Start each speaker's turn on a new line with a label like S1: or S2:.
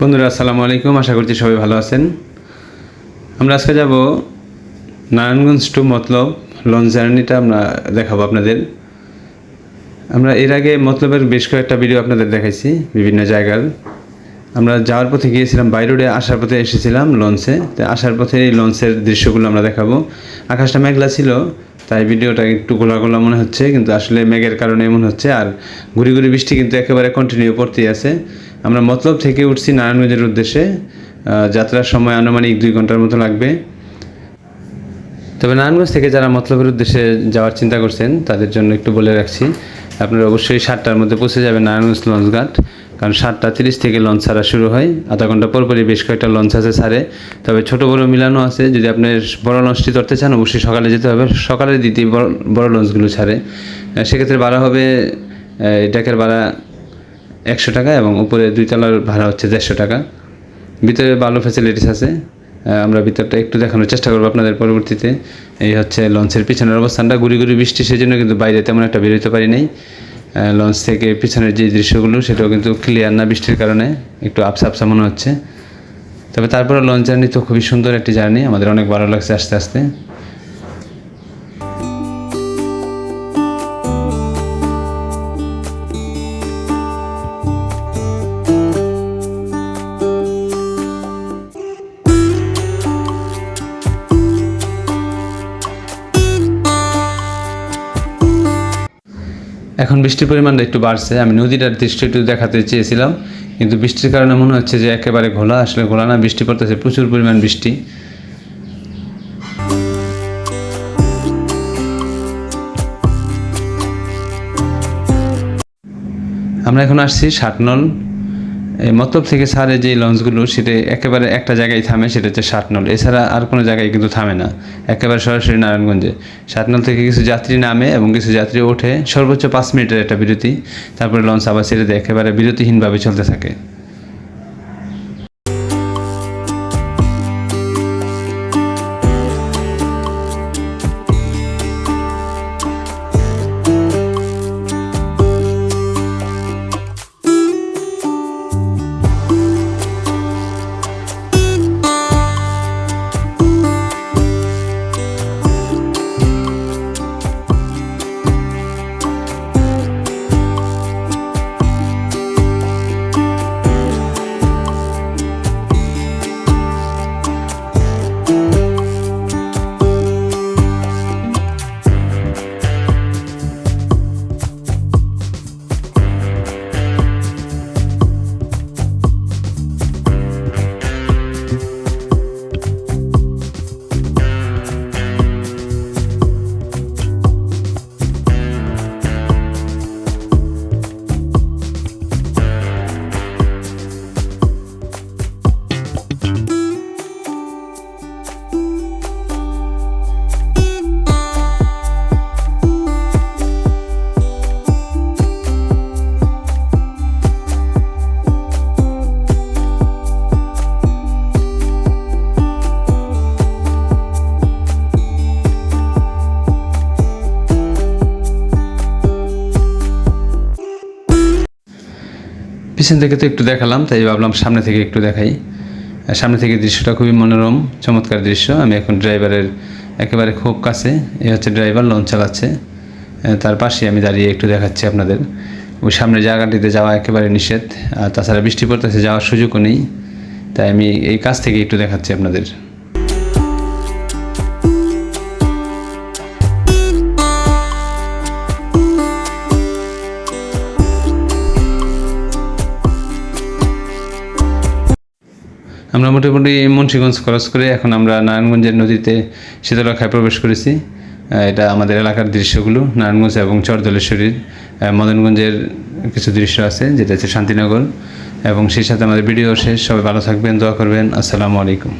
S1: বন্ধুরা, আসসালামু আলাইকুম। আশা করছি সবাই ভালো আছেন। আমরা আজকে যাব নারায়ণগঞ্জ টু মতলব লঞ্চ জার্নিটা আমরা দেখাবো আপনাদের। আমরা এর আগে মতলবের বেশ কয়েকটা ভিডিও আপনাদের দেখাইছি বিভিন্ন জায়গার। আমরা যাওয়ার পথে গিয়েছিলাম, বাই রোডে আসার পথে এসেছিলাম লঞ্চে। তো আসার পথে এই লঞ্চের দৃশ্যগুলো আমরা দেখাবো। আকাশটা মেঘলা ছিল, তাই ভিডিওটা একটু গোলা গোলা মনে হচ্ছে, কিন্তু আসলে মেঘের কারণে এমন হচ্ছে। আর ঘুরি ঘুরি বৃষ্টি কিন্তু একেবারে কন্টিনিউ পড়তেই আছে। আমরা মতলব থেকে উঠছি নারায়ণগঞ্জের উদ্দেশ্যে যাত্রার সময় আনুমানিক দুই ঘণ্টার মতো লাগবে। তবে নারায়ণগঞ্জ থেকে যারা মতলবের উদ্দেশ্যে যাওয়ার চিন্তা করছেন, তাদের জন্য একটু বলে রাখছি, আপনারা অবশ্যই সাতটার মধ্যে পৌঁছে যাবেন নারায়ণগঞ্জ লঞ্চঘাট, কারণ সাতটা তিরিশ থেকে লঞ্চ ছাড়া শুরু হয়। আধা ঘণ্টা পর পরই বেশ কয়েকটা লঞ্চ আছে ছাড়ে। তবে ছোট বড় মিলানো আছে, যদি আপনি বড় লঞ্চটি ধরতে চান, অবশ্যই সকালে যেতে হবে। সকালে দিতে বড় লঞ্চগুলো ছাড়ে। সেক্ষেত্রে ভাড়া হবে ডেকের ভাড়া একশো টাকা এবং উপরে দুই তলার ভাড়া হচ্ছে দেড়শো টাকা। ভিতরে ভালো ফ্যাসিলিটিস আছে। আমরা ভিতরটা একটু দেখানোর চেষ্টা করব আপনাদের পরবর্তীতে। এই হচ্ছে লঞ্চের পিছনের অবস্থানটা। গুড়ি গুড়ি বৃষ্টি সেজন্য কিন্তু বাইরে তেমন একটা বেরোতে পারি নাই। লঞ্চ থেকে পিছনের যে দৃশ্যগুলো, সেটাও কিন্তু ক্লিয়ার না বৃষ্টির কারণে। একটু আপসা আপসা মনে হচ্ছে। তবে তারপরে লঞ্চ জার্নি তো খুবই সুন্দর একটি জার্নি। আমাদের অনেক ভালো লাগছে আস্তে আস্তে। এখন বৃষ্টির পরিমাণটা একটু বাড়ছে। আমি নদীটার দৃষ্টি একটু দেখাতে চেয়েছিলাম, কিন্তু বৃষ্টির কারণে মনে হচ্ছে যে একেবারে ঘোলা, আসলে ঘোলা না, বৃষ্টি পড়তেছে, প্রচুর পরিমাণ বৃষ্টি। আমরা এখন আসছি ষাটনল মতলব থেকে সারে যে লঞ্চগুলো সেটা একেবারে একটা জায়গায় থামে, সেটা হচ্ছে ষাটনল এছাড়া আর কোনো জায়গায় কিন্তু থামে না। একেবারে সরাসরি নারায়ণগঞ্জে। ষাটনল থেকে কিছু যাত্রী নামে এবং কিছু যাত্রী ওঠে। সর্বোচ্চ পাঁচ মিনিটের একটা বিরতি। তারপরে লঞ্চ আবার দেয়। একেবারে বিরতিহীনভাবে চলতে থাকে। পিছন থেকে তো একটু দেখালাম, তাই ভাবলাম সামনে থেকে একটু দেখাই। সামনে থেকে দৃশ্যটা খুবই মনোরম, চমৎকার দৃশ্য। আমি এখন ড্রাইভারের একেবারে খুব কাছে, এ হচ্ছে ড্রাইভার, লঞ্চ চালাচ্ছে। তার পাশে আমি দাঁড়িয়ে একটু দেখাচ্ছি আপনাদের। ওই সামনে জায়গাটিতে যাওয়া একেবারে নিষেধ, আর তাছাড়া বৃষ্টি পড়তেছে যাওয়ার সুযোগও নেই। তাই আমি এই কাছ থেকে একটু দেখাচ্ছি আপনাদের। আমরা মোটামুটি মুন্সীগঞ্জ ক্রস করে এখন আমরা নারায়ণগঞ্জের নদীতে শীতলক্ষায় প্রবেশ করেছি। এটা আমাদের এলাকার দৃশ্যগুলো, নারায়ণগঞ্জ এবং চরদলেশ্বরীর। মদনগঞ্জের কিছু দৃশ্য আছে, যেটা হচ্ছে শান্তিনগর। এবং সেই সাথে আমাদের ভিডিও শেষ। সবাই ভালো থাকবেন, দোয়া করবেন। আসসালামু আলাইকুম।